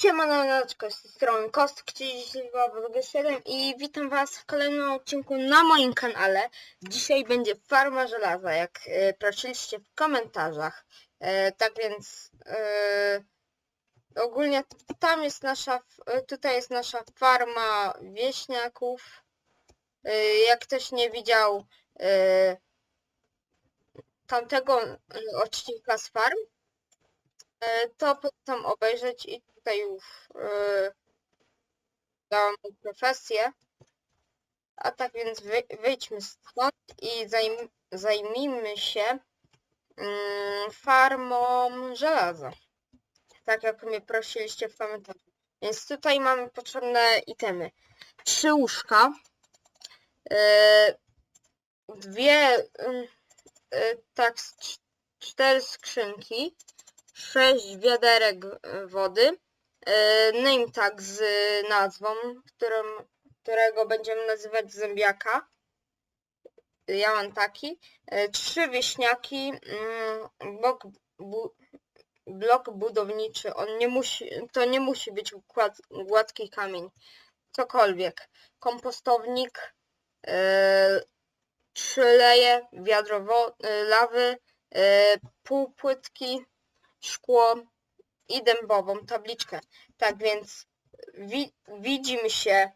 Siemaneczko, z tej strony Kostek 32 i witam was w kolejnym odcinku na moim kanale. Dzisiaj będzie farma żelaza, jak e, prosiliście w komentarzach. E, tak więc e, ogólnie tam jest nasza, e, tutaj jest nasza farma wieśniaków. E, jak ktoś nie widział e, tamtego odcinka z farm, to potem obejrzeć i tutaj już e, dałam mu profesję. A tak więc wy, wyjdźmy stąd i zajm, zajmijmy się mm, farmą żelaza. Tak jak mnie prosiliście w komentarzu. Więc tutaj mamy potrzebne itemy. Trzy łóżka. E, dwie e, tak cztery skrzynki. 6 wiaderek e, wody, e, name tag z nazwą, którym, którego będziemy nazywać zębiaka. Ja mam taki. E, Trzy wieśniaki, mm, blok, bu, blok budowniczy. On nie musi, to nie musi być gładki kamień. Cokolwiek. Kompostownik, trzy leje, wiadro lawy, e, półpłytki, szkło i dębową tabliczkę. Tak więc wi widzimy się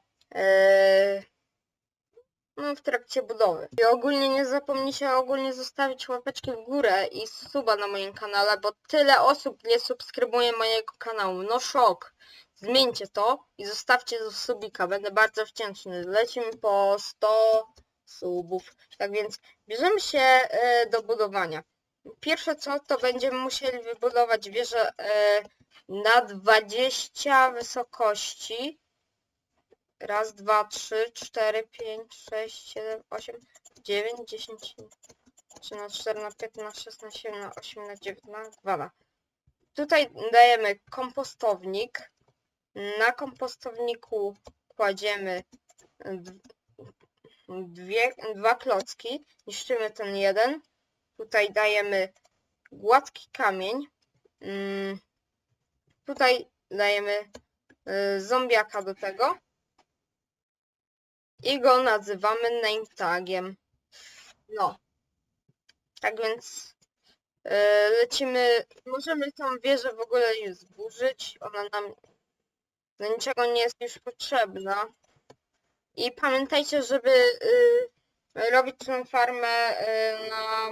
no, w trakcie budowy. I ogólnie nie zapomnijcie ogólnie zostawić łapeczki w górę i suba na moim kanale, bo tyle osób nie subskrybuje mojego kanału. No szok. Zmieńcie to i zostawcie subika. Będę bardzo wdzięczny. Lecimy po 100 subów. Tak więc bierzemy się e, do budowania. Pierwsze co, to będziemy musieli wybudować wieżę e, na 20 wysokości. Raz, dwa, trzy, cztery, pięć, sześć, siedem, osiem, dziewięć, dziesięć, trzynaście, czternaście, piętnaście, szesnaście, siedemnaście, osiemnaście, dziewiętnaście, dwanaście. Tutaj dajemy kompostownik. Na kompostowniku kładziemy dwie, dwa klocki. Niszczymy ten jeden. Tutaj dajemy gładki kamień. Mm, Tutaj dajemy y, zombiaka do tego. I go nazywamy name tagiem. No. Tak więc y, lecimy. Możemy tą wieżę w ogóle już zburzyć. Ona nam do niczego nie jest już potrzebna. I pamiętajcie, żeby y, robić tę farmę na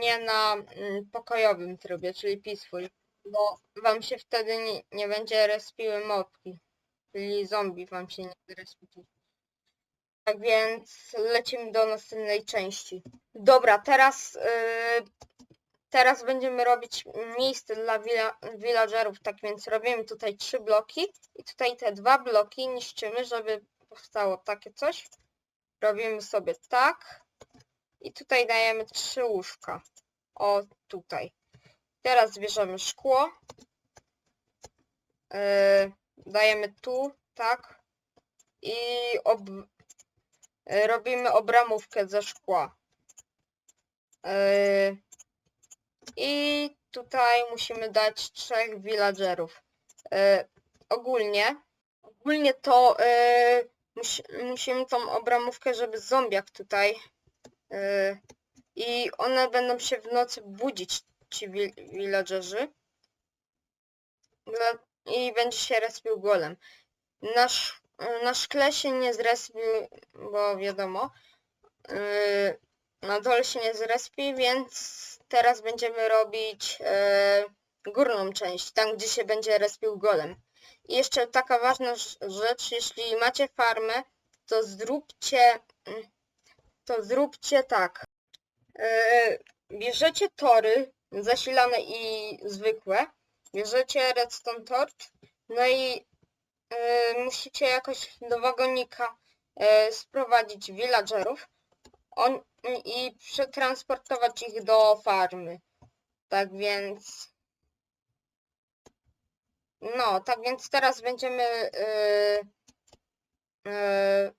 nie na mm, pokojowym trybie, czyli peaceful, bo wam się wtedy nie, nie będzie respiły mopki, czyli zombie wam się nie respiły. Tak więc lecimy do następnej części. Dobra, teraz y, teraz będziemy robić miejsce dla villa, villagerów, tak więc robimy tutaj trzy bloki i tutaj te dwa bloki niszczymy, żeby powstało takie coś. Robimy sobie tak. I tutaj dajemy trzy łóżka. O, tutaj. Teraz bierzemy szkło. Yy, dajemy tu, tak. I ob... yy, robimy obramówkę ze szkła. Yy, I tutaj musimy dać trzech villagerów. Yy, ogólnie, ogólnie to yy, musi, musimy tą obramówkę, żeby zombiak tutaj Yy, I one będą się w nocy budzić, ci villagerzy. I będzie się respił golem. Nasz, na szkle się nie zrespił, bo wiadomo. Yy, na dole się nie zrespi, więc teraz będziemy robić yy, górną część, tam gdzie się będzie respił golem. I jeszcze taka ważna rzecz, jeśli macie farmę, to zróbcie to zróbcie tak. E, bierzecie tory zasilane i zwykłe. Bierzecie redstone torch. No i e, musicie jakoś do wagonika e, sprowadzić villagerów on, i przetransportować ich do farmy. Tak więc. No, tak więc teraz będziemy e, e,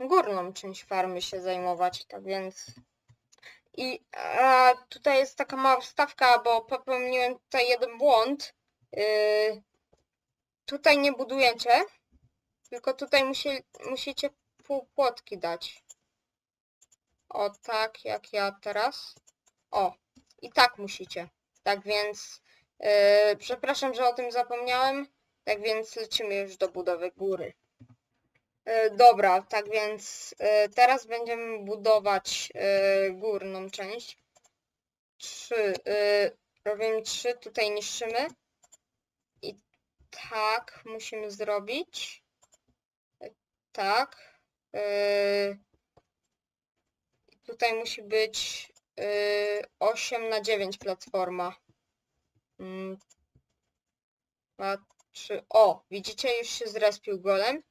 górną część farmy się zajmować, tak więc... I a, tutaj jest taka mała wstawka, bo popełniłem tutaj jeden błąd. Yy, tutaj nie budujecie, tylko tutaj musi, musicie półpłotki dać. O, tak jak ja teraz. O, i tak musicie. Tak więc, yy, przepraszam, że o tym zapomniałem. Tak więc lecimy już do budowy góry. Yy, dobra, tak więc yy, teraz będziemy budować yy, górną część. Trzy, robimy trzy, tutaj niszczymy. I tak musimy zrobić. Tak. Tutaj musi być yy, 8 na 9 platforma. Mm, Dwa, trzy. O, widzicie, już się zrespił golem.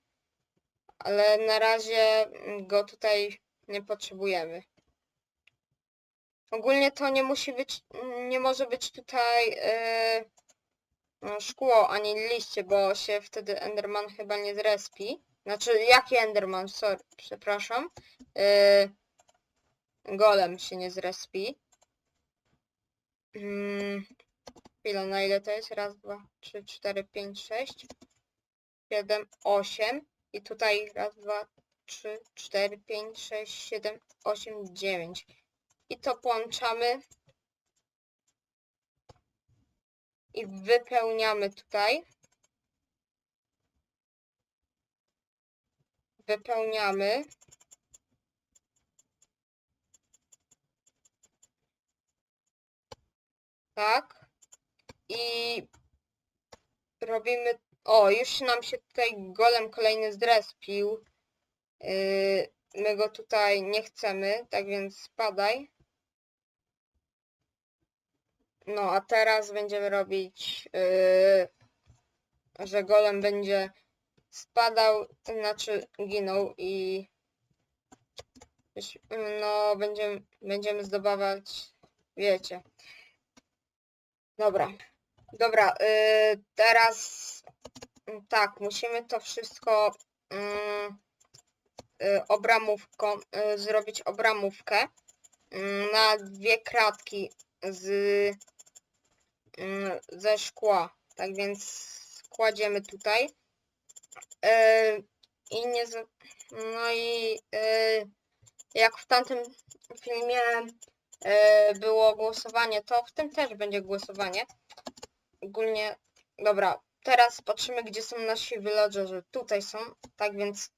Ale na razie mm, go tutaj nie potrzebujemy. Ogólnie to nie musi być, nie może być tutaj yy, szkło ani liście, bo się wtedy Enderman chyba nie zrespi. Znaczy, jaki Enderman? Sorry, przepraszam. Yy, golem się nie zrespi. Mm, chwila, na ile to jest? Raz, dwa, trzy, cztery, pięć, sześć, siedem, osiem. I tutaj raz, dwa, trzy, cztery, pięć, sześć, siedem, osiem, dziewięć. I to połączamy. I wypełniamy tutaj. Wypełniamy. Tak. I robimy... O, już nam się tutaj golem kolejny zrespił. Yy, my go tutaj nie chcemy, tak więc spadaj. No, a teraz będziemy robić, yy, że golem będzie spadał, znaczy ginął i no, będziemy, będziemy zdobywać, wiecie. Dobra, dobra, yy, teraz tak, musimy to wszystko yy, yy, obramówką, yy, zrobić obramówkę yy, na dwie kratki z yy, ze szkła. Tak więc kładziemy tutaj. Yy, I nie. No i jak w tamtym filmie było głosowanie, to w tym też będzie głosowanie. Ogólnie, dobra, teraz patrzymy, gdzie są nasi villagerzy. Tutaj są, tak więc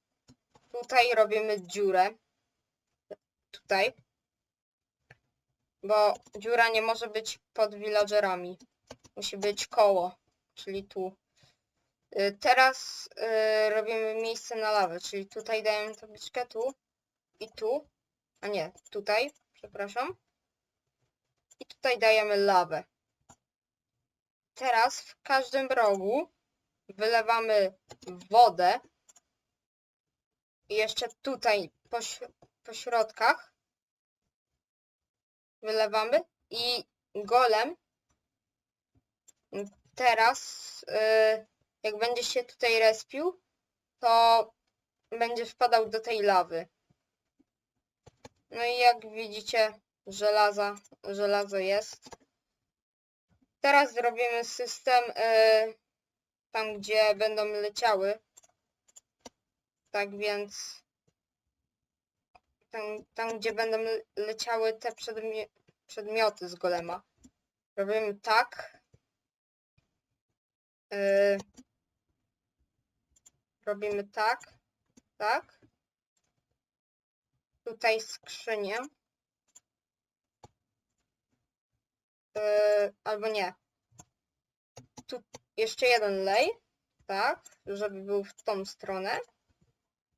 tutaj robimy dziurę. Tutaj. Bo dziura nie może być pod villagerami. Musi być koło, czyli tu. Y, Teraz y, robimy miejsce na lawę, czyli tutaj dajemy tabliczkę tu i tu. A nie, tutaj, przepraszam. I tutaj dajemy lawę. Teraz w każdym rogu wylewamy wodę. I jeszcze tutaj po, po środkach wylewamy i golem teraz y, jak będzie się tutaj respił, to będzie wpadał do tej lawy. No i jak widzicie, żelaza, żelazo jest. Teraz zrobimy system y, tam, gdzie będą leciały. Tak więc tam, tam gdzie będą le- leciały te przedmio przedmioty z golema. Robimy tak. Y, robimy tak, tak. Tutaj skrzynię. Yy, albo nie. Tu jeszcze jeden lej, tak, żeby był w tą stronę.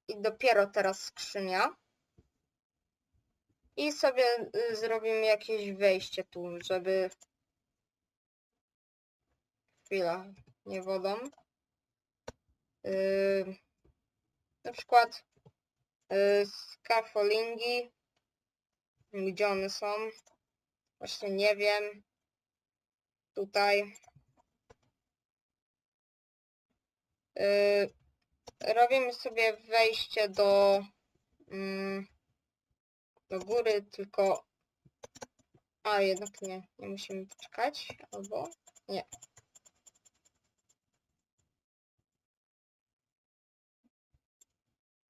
I dopiero teraz skrzynia. I sobie y, zrobimy jakieś wejście tu, żeby... Chwila, nie wodą. Yy, na przykład yy, scaffoldingi. Gdzie one są? Właśnie nie wiem tutaj. Y, robimy sobie wejście do, mm, do góry, tylko... A, jednak nie, nie musimy poczekać, albo... Nie.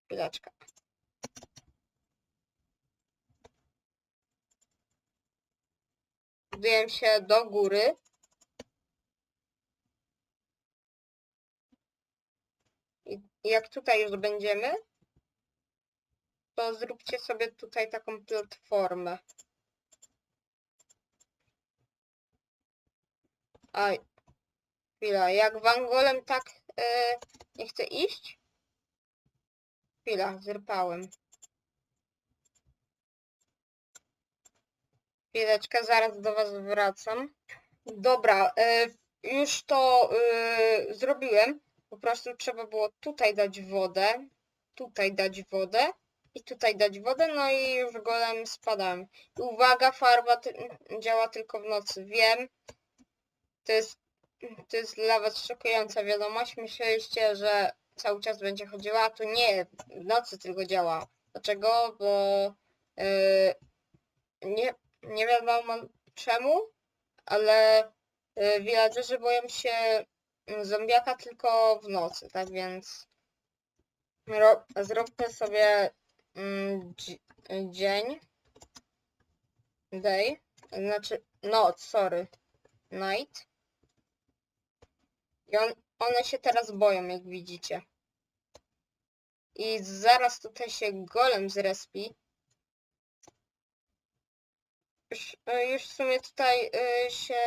Chwileczkę. Zbudujemy się do góry. Jak tutaj już będziemy, to zróbcie sobie tutaj taką platformę. Aj, chwila, jak wangolem tak e, nie chcę iść? Chwila, zerpałem. Chwileczkę, zaraz do was wracam. Dobra, e, już to e, zrobiłem. Po prostu trzeba było tutaj dać wodę, tutaj dać wodę i tutaj dać wodę, no i już golem spadałem. Uwaga, farba ty działa tylko w nocy. Wiem, to jest, to jest dla was szokująca wiadomość. Myśleliście, że cały czas będzie chodziła, a tu nie, w nocy tylko działa. Dlaczego? Bo yy, nie, nie wiadomo czemu, ale yy, villagerzy boją się zombiaka tylko w nocy, tak więc zróbmy sobie mm, dzi- dzień, day, znaczy noc, sorry, night. I on, one się teraz boją, jak widzicie. I zaraz tutaj się golem zrespi. Już, już w sumie tutaj y, się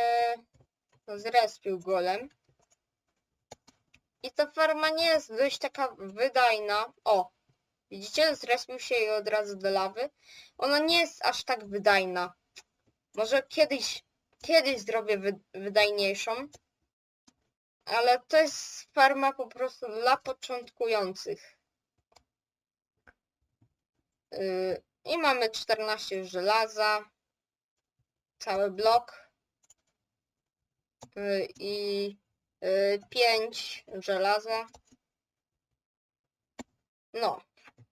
zrespił golem. I ta farma nie jest dość taka wydajna. O, widzicie? Zrespił się i od razu do lawy. Ona nie jest aż tak wydajna. Może kiedyś, kiedyś zrobię wy, wydajniejszą. Ale to jest farma po prostu dla początkujących. Yy, I mamy 14 żelaza. Cały blok. Yy, I 5 żelaza. No,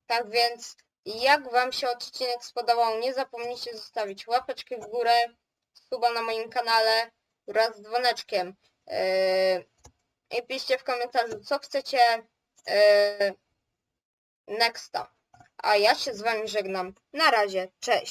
tak więc jak Wam się odcinek spodobał, nie zapomnijcie zostawić łapeczki w górę, suba na moim kanale wraz z dzwoneczkiem. Yy, I piszcie w komentarzu, co chcecie yy, nexta. A ja się z Wami żegnam. Na razie, cześć.